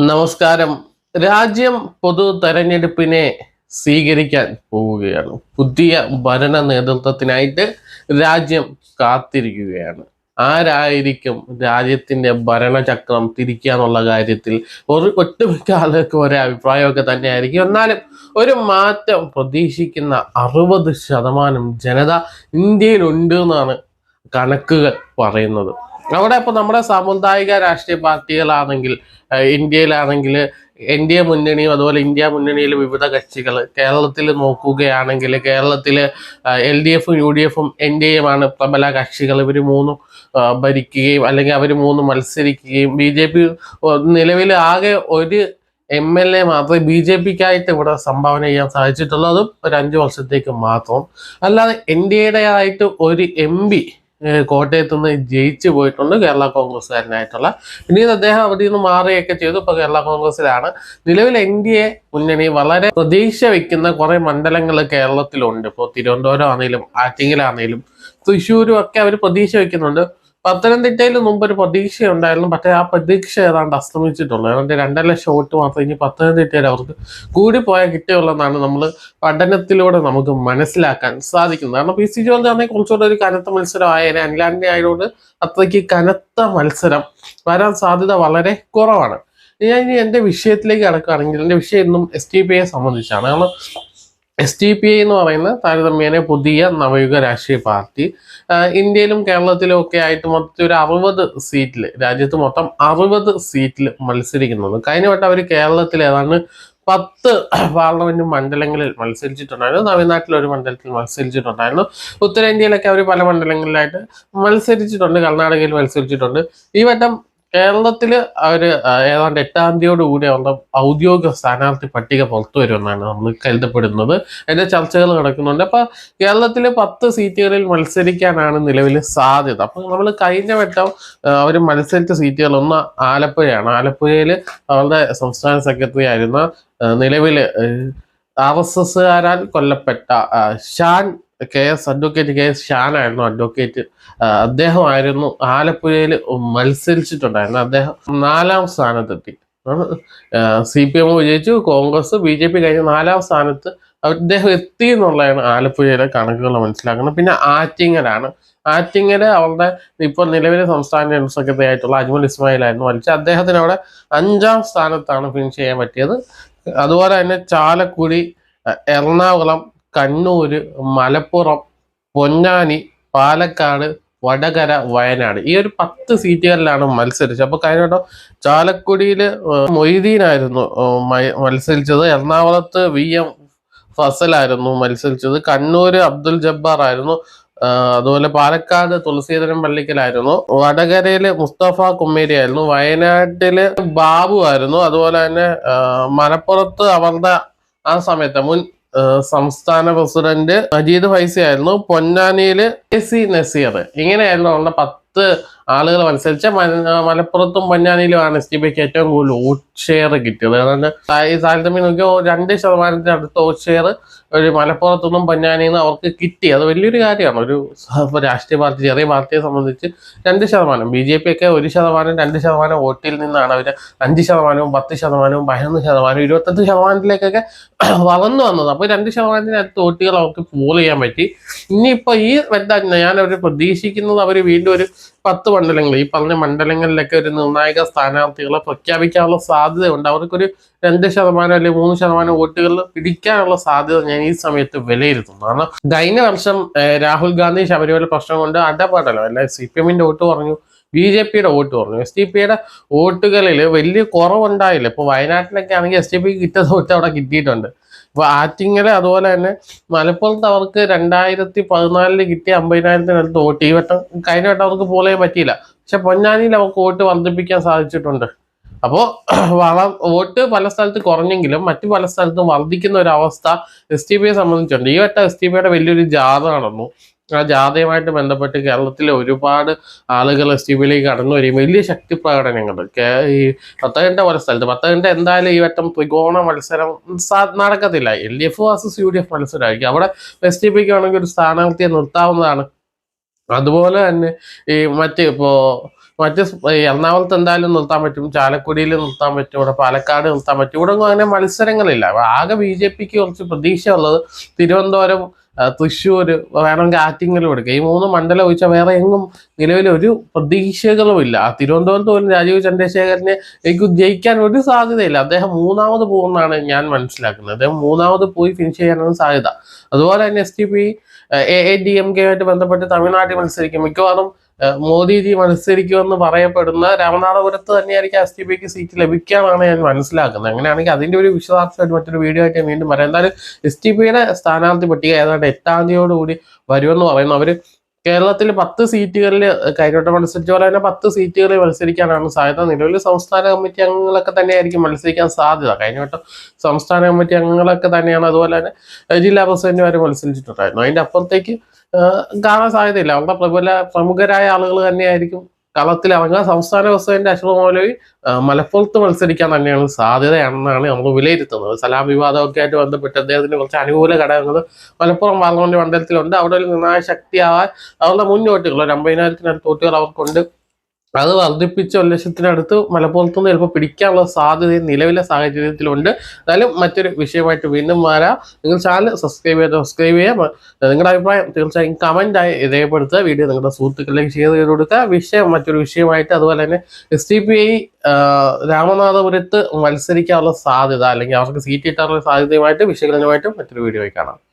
നമസ്കാരം. രാജ്യം പൊതു തെരഞ്ഞെടുപ്പിനെ സ്വീകരിക്കാൻ പോവുകയാണ്. പുതിയ ഭരണ നേതൃത്വത്തിനായിട്ട് രാജ്യം കാത്തിരിക്കുകയാണ്. ആരായിരിക്കും രാജ്യത്തിന്റെ ഭരണചക്രം തിരിക്കുക എന്നുള്ള കാര്യത്തിൽ ഒരു ഒട്ടുമിക്ക ആളുകൾക്ക് ഒരേ അഭിപ്രായമൊക്കെ തന്നെയായിരിക്കും. എന്നാലും ഒരു മാറ്റം പ്രതീക്ഷിക്കുന്ന അറുപത് ശതമാനം ജനത ഇന്ത്യയിലുണ്ട് എന്നാണ് കണക്കുകൾ പറയുന്നത്. അവിടെ ഇപ്പൊ നമ്മുടെ സാമുദായിക രാഷ്ട്രീയ പാർട്ടികളാണെങ്കിൽ ഇന്ത്യയിലാണെങ്കിൽ എൻ ഡി എ മുന്നണിയും അതുപോലെ ഇന്ത്യ മുന്നണിയിലെ വിവിധ കക്ഷികൾ കേരളത്തിൽ നോക്കുകയാണെങ്കിൽ കേരളത്തിൽ എൽ ഡി എഫും യു ഡി എഫും എൻ ഡി എയുമാണ് പ്രബല കക്ഷികൾ. ഇവർ മൂന്നും ഭരിക്കുകയും അല്ലെങ്കിൽ അവർ മൂന്ന് മത്സരിക്കുകയും ബി ജെ പി നിലവിൽ ആകെ ഒരു എം എൽ എ മാത്രമേ ബി ജെ പിക്കായിട്ട് ഇവിടെ സംഭാവന ചെയ്യാൻ സാധിച്ചിട്ടുള്ളൂ. അതും ഒരു അഞ്ച് വർഷത്തേക്ക് മാത്രം. അല്ലാതെ എൻ ഡി എയുടെ ആയിട്ട് ഒരു എം പി കോട്ടയത്ത് നിന്ന് ജയിച്ചു പോയിട്ടുണ്ട് കേരള കോൺഗ്രസ്സുകാരനായിട്ടുള്ള. പിന്നീട് അദ്ദേഹം അവിടെ നിന്ന് മാറുകയൊക്കെ ചെയ്തു. ഇപ്പൊ കേരള കോൺഗ്രസ്സിലാണ്. നിലവിൽ എൻ ഡി എ മുന്നണി വളരെ പ്രതീക്ഷ വെക്കുന്ന കുറെ മണ്ഡലങ്ങൾ കേരളത്തിലുണ്ട്. ഇപ്പോൾ തിരുവനന്തപുരം ആണെങ്കിലും ആറ്റിങ്ങലാണെങ്കിലും തൃശ്ശൂരും ഒക്കെ അവർ പ്രതീക്ഷ വെക്കുന്നുണ്ട്. പത്തനംതിട്ടയിൽ മുമ്പ് ഒരു പ്രതീക്ഷ ഉണ്ടായിരുന്നു പക്ഷേ ആ പ്രതീക്ഷ ഏതാണ്ട് അസ്തമിച്ചിട്ടുള്ളൂ. ഏതാണ്ട് രണ്ടര ലക്ഷം വോട്ട് മാത്രം ഇനി പത്തനംതിട്ടയിൽ അവർക്ക് കൂടി കൂടിപ്പോയാൽ കിട്ടിയുള്ളതെന്നാണ് നമ്മൾ പഠനത്തിലൂടെ നമുക്ക് മനസ്സിലാക്കാൻ സാധിക്കുന്നത്. കാരണം പി. സി. ജോർജ് ആണെങ്കിൽ കുറച്ചുകൂടെ ഒരു കനത്ത മത്സരം ആയാലും അനിലാന്റെ ആയതുകൊണ്ട് അത്രയ്ക്ക് കനത്ത മത്സരം വരാൻ സാധ്യത വളരെ കുറവാണ്. ഞാൻ ഇനി എന്റെ വിഷയത്തിലേക്ക് കിടക്കുകയാണെങ്കിൽ എന്റെ വിഷയം ഇന്നും എസ് ടി പി സംബന്ധിച്ചാണ്. കാരണം എസ് ടി പി ഐ എന്ന് പറയുന്ന താരതമ്യേന പുതിയ നവയുഗ രാഷ്ട്രീയ പാർട്ടി. ഇന്ത്യയിലും കേരളത്തിലും ഒക്കെ ആയിട്ട് മൊത്തത്തിൽ ഒരു അറുപത് സീറ്റിൽ രാജ്യത്ത് മൊത്തം അറുപത് സീറ്റിൽ മത്സരിക്കുന്നത്. കഴിഞ്ഞ വട്ടം അവർ കേരളത്തിൽ ഏതാണ്ട് പത്ത് പാർലമെന്റ് മണ്ഡലങ്ങളിൽ മത്സരിച്ചിട്ടുണ്ടായിരുന്നു. തമിഴ്നാട്ടിൽ ഒരു മണ്ഡലത്തിൽ മത്സരിച്ചിട്ടുണ്ടായിരുന്നു. ഉത്തരേന്ത്യയിലൊക്കെ അവർ പല മണ്ഡലങ്ങളിലായിട്ട് മത്സരിച്ചിട്ടുണ്ട്. കർണാടകയിൽ മത്സരിച്ചിട്ടുണ്ട്. ഈ വട്ടം കേരളത്തിൽ അവർ ഏതാണ്ട് എട്ടാം തീയതിയോടുകൂടി അവരുടെ ഔദ്യോഗിക സ്ഥാനാർത്ഥി പട്ടിക പുറത്തു വരുമെന്നാണ് നമ്മൾ കരുതപ്പെടുന്നത്. അതിന്റെ ചർച്ചകൾ നടക്കുന്നുണ്ട്. അപ്പൊ കേരളത്തിൽ പത്ത് സീറ്റുകളിൽ മത്സരിക്കാനാണ് നിലവിൽ സാധ്യത. അപ്പൊ നമ്മൾ കഴിഞ്ഞ വട്ടം അവർ മത്സരിച്ച സീറ്റുകൾ ഒന്ന് ആലപ്പുഴയാണ്. ആലപ്പുഴയിൽ അവരുടെ സംസ്ഥാന സെക്രട്ടറി ആയിരുന്ന നിലവിൽ ആർ എസ് എസ്സുകാരാൽ കൊല്ലപ്പെട്ട Shan K S advocate K S ഷാനായിരുന്നു advocate. അദ്ദേഹമായിരുന്നു ആലപ്പുഴയിൽ മത്സരിച്ചിട്ടുണ്ടായിരുന്നു അദ്ദേഹം നാലാം സ്ഥാനത്തെത്തി. സി പി എം വിജയിച്ചു കോൺഗ്രസ് ബി ജെ പി കഴിഞ്ഞ നാലാം സ്ഥാനത്ത് അദ്ദേഹം എത്തി എന്നുള്ളതാണ് ആലപ്പുഴയിലെ കണക്കുകൾ മനസ്സിലാക്കുന്നത്. പിന്നെ ആറ്റിങ്ങലാണ്. ആറ്റിങ്ങൽ അവരുടെ ഇപ്പോൾ നിലവിലെ സംസ്ഥാന ജനറൽ സെക്രട്ടറി ആയിട്ടുള്ള അജ്മൽ ഇസ്മായിൽ ആയിരുന്നു വലിച്ച അദ്ദേഹത്തിന് അവിടെ അഞ്ചാം സ്ഥാനത്താണ് ഫിനിഷ് ചെയ്യാൻ പറ്റിയത്. അതുപോലെ തന്നെ ചാലക്കുടി എറണാകുളം കണ്ണൂര് മലപ്പുറം പൊന്നാനി പാലക്കാട് വടകര വയനാട്. ഈ ഒരു പത്ത് സീറ്റുകളിലാണ് മത്സരിച്ചത്. അപ്പൊ കഴിഞ്ഞ വട്ടം ചാലക്കുടിയിൽ മൊയ്തീനായിരുന്നു മത്സരിച്ചത്. എറണാകുളത്ത് വി എം ഫസലായിരുന്നു മത്സരിച്ചത്. കണ്ണൂർ അബ്ദുൽ ജബ്ബാർ ആയിരുന്നു അതുപോലെ പാലക്കാട് തുളസീധരൻ പള്ളിക്കലായിരുന്നു. വടകരയിൽ മുസ്തഫ കുമ്മേരി ആയിരുന്നു. വയനാട്ടിൽ ബാബു ആയിരുന്നു. അതുപോലെ തന്നെ മലപ്പുറത്ത് അവരുടെ ആ സമയത്ത് മുൻ സംസ്ഥാന പ്രസിഡന്റ് മജീദ് ഫൈസി ആയിരുന്നു. പൊന്നാനിയിൽ എ സി നസീർ. ഇങ്ങനെയായിരുന്നു നമ്മുടെ പത്ത് ആളുകൾ മത്സരിച്ച. മല- മലപ്പുറത്തും പൊന്നാനിയിലുമാണ് എസ് ടി പിക്ക് ഏറ്റവും കൂടുതൽ വോട്ട് ഷെയർ കിട്ടിയത്. അതുകൊണ്ട് ഈ താരതമ്യം നോക്കിയാൽ രണ്ട് ശതമാനത്തിന് അടുത്ത വോട്ട് ഷെയർ ഒരു മലപ്പുറത്തുനിന്നും പൊന്നാനിയിൽ നിന്ന് അവർക്ക് കിട്ടി. അത് വലിയൊരു കാര്യമാണ്. ഒരു രാഷ്ട്രീയ പാർട്ടി ചെറിയ പാർട്ടിയെ സംബന്ധിച്ച് രണ്ട് ശതമാനം. ബി ജെ പി ഒക്കെ ഒരു ശതമാനം രണ്ട് ശതമാനം വോട്ടിൽ നിന്നാണ് അവർ അഞ്ച് ശതമാനവും പത്ത് ശതമാനവും പതിനൊന്ന് ശതമാനവും ഇരുപത്തഞ്ച് ശതമാനത്തിലേക്കൊക്കെ വളർന്നു വന്നത്. അപ്പോൾ രണ്ട് ശതമാനത്തിനകത്ത് വോട്ടുകൾ അവർക്ക് പോൾ ചെയ്യാൻ പറ്റി. ഇനിയിപ്പോൾ ഈ എന്താ ഞാൻ അവർ പ്രതീക്ഷിക്കുന്നത് അവർ വീണ്ടും ഒരു പത്ത് മണ്ഡലങ്ങൾ ഈ പറഞ്ഞ മണ്ഡലങ്ങളിലൊക്കെ ഒരു നിർണായക സ്ഥാനാർത്ഥികളെ പ്രഖ്യാപിക്കാനുള്ള സാധ്യതയുണ്ട് അവർക്കൊരു രണ്ട് ശതമാനം അല്ലെങ്കിൽ മൂന്ന് ശതമാനം വോട്ടുകൾ പിടിക്കാനുള്ള സാധ്യത ഞാൻ ഈ സമയത്ത് വിലയിരുത്തുന്നു കാരണം കഴിഞ്ഞ വർഷം രാഹുൽ ഗാന്ധി ശബരിമല പ്രശ്നം കൊണ്ട് അടപാടല്ലോ അല്ലെ സി പി എമ്മിന്റെ വോട്ട് പറഞ്ഞു ബി ജെ പിയുടെ വോട്ട് പറഞ്ഞു എസ് ഡി പിയുടെ വോട്ടുകളിൽ വലിയ കുറവുണ്ടായില്ല. ഇപ്പൊ വയനാട്ടിലൊക്കെ ആണെങ്കിൽ എസ് ഡി പിക്ക് കിട്ടിയ വോട്ട് അവിടെ കിട്ടിയിട്ടുണ്ട്. ഇപ്പൊ ആറ്റിങ്ങൽ അതുപോലെ തന്നെ മലപ്പുറത്ത് അവർക്ക് രണ്ടായിരത്തി പതിനാലിൽ കിട്ടിയ അമ്പതിനായിരത്തിനടുത്ത് വോട്ട്. ഈ വട്ടം കഴിഞ്ഞ വട്ടം അവർക്ക് പോലെ പറ്റിയില്ല. പക്ഷെ പൊന്നാനിയിൽ അവർക്ക് വോട്ട് വർദ്ധിപ്പിക്കാൻ സാധിച്ചിട്ടുണ്ട്. അപ്പോൾ വള വോട്ട് പല സ്ഥലത്ത് കുറഞ്ഞെങ്കിലും മറ്റു പല സ്ഥലത്തും വർദ്ധിക്കുന്ന ഒരു അവസ്ഥ എസ് ടി പിയെ സംബന്ധിച്ചുണ്ട്. ഈ വട്ടം എസ് ടി പിയുടെ വലിയൊരു ജാഥ നടന്നു. ആ ജാഥയുമായിട്ട് ബന്ധപ്പെട്ട് കേരളത്തിലെ ഒരുപാട് ആളുകൾ എസ് ടി പിയിലേക്ക് കടന്നു വരികയും വലിയ ശക്തി പ്രകടനങ്ങൾ ഈ പത്തനംതിട്ട പോലെ സ്ഥലത്ത്. പത്തനംതിട്ട എന്തായാലും ഈ വട്ടം ത്രികോണ മത്സരം നടക്കത്തില്ല. L D F versus U D F മത്സരമായിരിക്കും. അവിടെ എസ് ടി പിക്ക് വേണമെങ്കിൽ ഒരു സ്ഥാനാർത്ഥിയെ നിർത്താവുന്നതാണ്. അതുപോലെ തന്നെ ഈ മറ്റ് ഇപ്പോ മറ്റ് എറണാകുളത്ത് എന്തായാലും നിർത്താൻ പറ്റും ചാലക്കുടിയിൽ നിർത്താൻ പറ്റും ഇവിടെ പാലക്കാട് നിർത്താൻ പറ്റും. ഇവിടെ ഒന്നും അങ്ങനെ മത്സരങ്ങളില്ല. ആകെ ബി ജെ പിക്ക് കുറച്ച് പ്രതീക്ഷ ഉള്ളത് തിരുവനന്തപുരം തൃശ്ശൂർ വേണമെങ്കിൽ ആറ്റിങ്ങലും എടുക്കുക ഈ മൂന്ന് മണ്ഡലം ഒഴിച്ചാൽ വേറെ എങ്ങും നിലവിൽ ഒരു പ്രതീക്ഷകളും ഇല്ല. ആ തിരുവനന്തപുരത്ത് പോലും രാജീവ് ചന്ദ്രശേഖരനെ എനിക്ക് ജയിക്കാൻ ഒരു സാധ്യതയില്ല. അദ്ദേഹം മൂന്നാമത് പോകുമെന്നാണ് ഞാൻ മനസ്സിലാക്കുന്നത്. അദ്ദേഹം മൂന്നാമത് പോയി ഫിനിഷ് ചെയ്യാനാണ് സാധ്യത. അതുപോലെ തന്നെ S T P A A D M K ആയിട്ട് ബന്ധപ്പെട്ട് തമിഴ്നാട്ടിൽ മത്സരിക്കും. മിക്കവാറും മോദിജി മത്സരിക്കുമെന്ന് പറയപ്പെടുന്ന രാമനാഥപുരത്ത് തന്നെയായിരിക്കും എസ് ടി പിക്ക് സീറ്റ് ലഭിക്കാമെന്നാണ് ഞാൻ മനസ്സിലാക്കുന്നത്. അങ്ങനെയാണെങ്കിൽ അതിന്റെ ഒരു വിശദാംശമായിട്ട് മറ്റൊരു വീഡിയോ ആയിട്ട് വീണ്ടും പറയാം എന്തായാലും എസ് ടി പിയുടെ സ്ഥാനാർത്ഥി പട്ടിക ഏതാണ്ട് എട്ടാം തീയതിയോടുകൂടി വരുമെന്ന് പറയുന്നു. അവർ കേരളത്തിൽ പത്ത് സീറ്റുകളിൽ കൈകോട്ട മത്സരിച്ച പോലെ തന്നെ പത്ത് സീറ്റുകളിൽ മത്സരിക്കാനാണ് സാധ്യത. നിലവിൽ സംസ്ഥാന കമ്മിറ്റി അംഗങ്ങളൊക്കെ തന്നെയായിരിക്കും മത്സരിക്കാൻ സാധ്യത. കഴിഞ്ഞ വട്ടം സംസ്ഥാന കമ്മിറ്റി അംഗങ്ങളൊക്കെ തന്നെയാണ് അതുപോലെ തന്നെ ജില്ലാ ജില്ലാ പ്രസിഡന്റുമാർ മത്സരിച്ചിട്ടുണ്ടായിരുന്നു അതിന്റെ അപ്പുറത്തേക്ക് കാണാൻ സാധ്യതയില്ല. അവരുടെ പ്രബല പ്രമുഖരായ ആളുകൾ തന്നെയായിരിക്കും കളത്തിൽ ഇറങ്ങുക സംസ്ഥാന പ്രസിഡന്റ് അഷ്റഫ് മൗലവി മലപ്പുറത്ത് മത്സരിക്കാൻ തന്നെയാണ് സാധ്യതയാണെന്നാണ് നമ്മൾ വിലയിരുത്തുന്നത്. സലാം വിവാദമൊക്കെ ആയിട്ട് ബന്ധപ്പെട്ട് അദ്ദേഹത്തിന് കുറച്ച് അനുകൂല ഘടകങ്ങൾ മലപ്പുറം പാർലമെന്റ് മണ്ഡലത്തിലുണ്ട്. അവിടെ ഒരു നിർണായ ശക്തിയാവാൻ അവരുടെ മുന്നോട്ടുകൾ. ഒരു അമ്പതിനായിരത്തിനടുത്ത് വോട്ടുകൾ അവർക്കുണ്ട്. അത് വർദ്ധിപ്പിച്ച് ഒരു ലക്ഷത്തിനടുത്ത് മലപ്പുറത്ത് നിന്ന് ചിലപ്പോൾ പിടിക്കാനുള്ള സാധ്യത നിലവിലെ സാഹചര്യത്തിലുണ്ട്. എന്നാലും മറ്റൊരു വിഷയമായിട്ട് വീണ്ടും വരാം. നിങ്ങൾ ചാനൽ സബ്സ്ക്രൈബ് ചെയ്ത് സബ്സ്ക്രൈബ് ചെയ്യാം. നിങ്ങളുടെ അഭിപ്രായം തീർച്ചയായും കമന്റായി രേഖപ്പെടുത്തുക. വീഡിയോ നിങ്ങളുടെ സുഹൃത്തുക്കളിലേക്ക് ഷെയർ ചെയ്ത് കൊടുക്കുക. വിഷയം മറ്റൊരു വിഷയമായിട്ട് അതുപോലെ തന്നെ എസ് ടി പി ഐ രാമനാഥപുരത്ത് മത്സരിക്കാനുള്ള സാധ്യത അല്ലെങ്കിൽ അവർക്ക് സീറ്റ് കിട്ടാനുള്ള സാധ്യതയുമായിട്ട് വിശകലനമായിട്ടും മറ്റൊരു വീഡിയോയിൽ കാണാം.